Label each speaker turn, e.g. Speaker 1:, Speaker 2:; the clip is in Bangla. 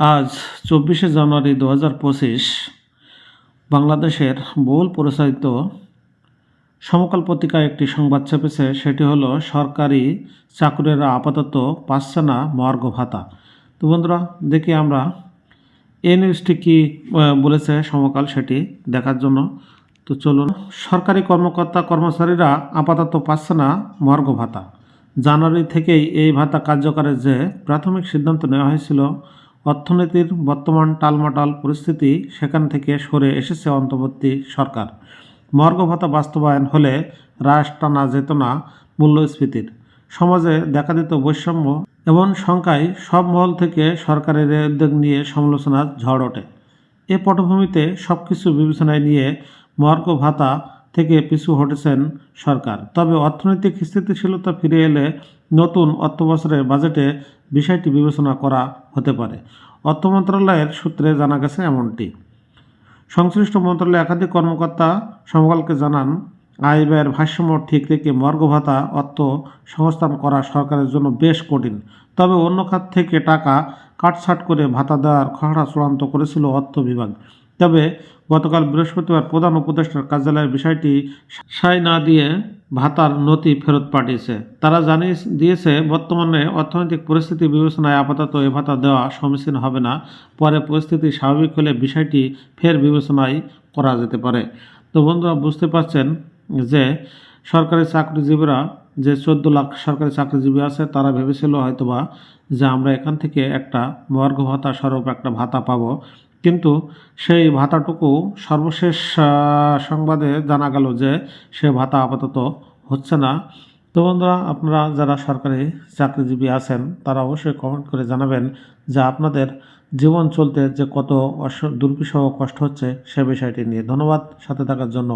Speaker 1: আজ চব্বিশে জানুয়ারি দু হাজার পঁচিশ বাংলাদেশের বহুল প্রচারিত সমকাল পত্রিকায় একটি সংবাদ চেপেছে সেটি হলো সরকারি চাকুরেরা আপাতত পাচ্ছে না মর্গ ভাতা। তো বন্ধুরা, দেখি আমরা এই নিউজটি কী বলেছে সমকাল সেটি দেখার জন্য। তো চলুন, সরকারি কর্মকর্তা কর্মচারীরা আপাতত পাচ্ছে না মর্গ ভাতা। জানুয়ারি থেকেই এই ভাতা কার্যকরের যে প্রাথমিক সিদ্ধান্ত নেওয়া হয়েছিল অর্থনীতির বর্তমান টালমাটাল পরিস্থিতি সেখান থেকে সরে এসেছে অন্তর্বর্তী সরকার। মর্গ ভাতা বাস্তবায়ন হলে হ্রাস টানা যেত না মূল্যস্ফীতির। সমাজে দেখা দিত বৈষম্য এবং সংখ্যায় সব মহল থেকে সরকারের উদ্যোগ নিয়ে সমালোচনার ঝড় ওঠে। এ পটভূমিতে সব কিছু বিবেচনায় নিয়ে মর্গ ভাতা থেকে পিছু হটেছেন সরকার। তবে অর্থনৈতিক স্থিতিশীলতা ফিরে এলে নতুন অর্থবছরের বাজেটে বিষয়টি বিবেচনা করা হতে পারে। অর্থ মন্ত্রণালয়ের সূত্রে জানা গেছে এমনটি। সংশ্লিষ্ট মন্ত্রণালয়ের একাধিক কর্মকর্তা সমকালকে জানান, আয় ব্যয়ের ভারসাম্য ঠিক রেখে মর্গ ভাতা অর্থ সংস্থান করা সরকারের জন্য বেশ কঠিন। তবে অন্য খাত থেকে টাকা কাটছাট করে ভাতা দেওয়ার খসড়া চূড়ান্ত করেছিল অর্থ বিভাগ। তবে গতকাল বৃহস্পতিবার প্রধান উপদেষ্টার কার্যালয়ে বিষয়টি সায় না দিয়ে ভাতার নথি ফেরত পাঠিয়েছে। তারা জানিয়ে দিয়েছে, বর্তমানে অর্থনৈতিক পরিস্থিতি বিবেচনায় আপাতত এ ভাতা দেওয়া সমীচীন হবে না। পরে পরিস্থিতি স্বাভাবিক হলে বিষয়টি ফের বিবেচনায় করা যেতে পারে। তো বন্ধুরা, বুঝতে পারছেন যে সরকারি চাকরিজীবীরা যে চোদ্দ লাখ সরকারি চাকরিজীবী আছে, তারা ভেবেছিল হয়তোবা যে আমরা এখান থেকে একটা মর্গ ভাতা স্বরূপ একটা ভাতা পাবো। কিন্তু সেই ভাতাটুকু সর্বশেষ সংবাদে জানা গেল যে সে ভাতা আপাতত হচ্ছে না। তো বন্ধুরা, আপনারা যারা সরকারি চাকরিজীবী আছেন, তারা অবশ্যই কমেন্ট করে জানাবেন যে আপনাদের জীবন চলতে যে কত দুর্বিষহ কষ্ট হচ্ছে সে বিষয়টি নিয়ে। ধন্যবাদ, সাথে থাকার জন্য।